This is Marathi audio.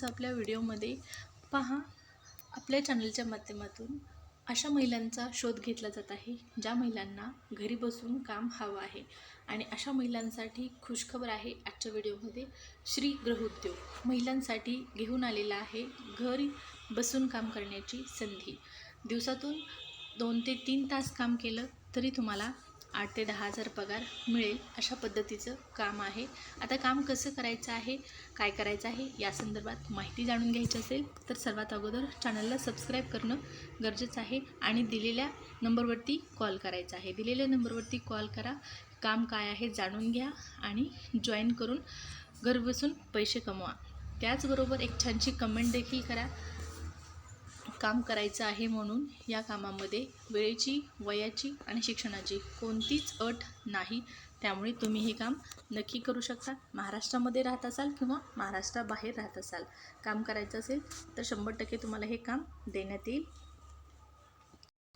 तुमचं आपल्या व्हिडिओमध्ये पहा आपल्या चॅनलच्या माध्यमातून अशा महिलांचा शोध घेतला जात आहे ज्या महिलांना घरी बसून काम हवं आहे. आणि अशा महिलांसाठी खुशखबर आहे आजच्या व्हिडिओमध्ये श्री गृहोद्योग. महिलांसाठी घेऊन आलेला आहे घरी बसून काम करण्याची संधी. दिवसातून दोन ते तीन तास काम केलं तरी तुम्हाला आठ ते दहा हजार पगार मिळेल अशा पद्धतीचं काम आहे. आता काम कसं करायचं आहे काय करायचं आहे या संदर्भात माहिती जाणून घ्यायची असेल तर सर्वात अगोदर चॅनलला सबस्क्राईब करणं गरजेचं आहे आणि दिलेल्या नंबरवरती कॉल करायचा आहे. दिलेल्या नंबरवरती कॉल करा काम काय आहे जाणून घ्या आणि जॉईन करून घर बसून पैसे कमवा. त्याचबरोबर एक छानशी कमेंट देखील करा. काम करायचं आहे म्हणून या कामामध्ये वेळेची वयाची आणि शिक्षणाची कोणतीच अट नाही. त्यामुळे तुम्ही हे काम नक्की करू शकता. महाराष्ट्रामध्ये राहत असाल किंवा महाराष्ट्राबाहेर राहत असाल. काम करायचं असेल तर शंभर टक्के तुम्हाला हे काम देण्यात येईल.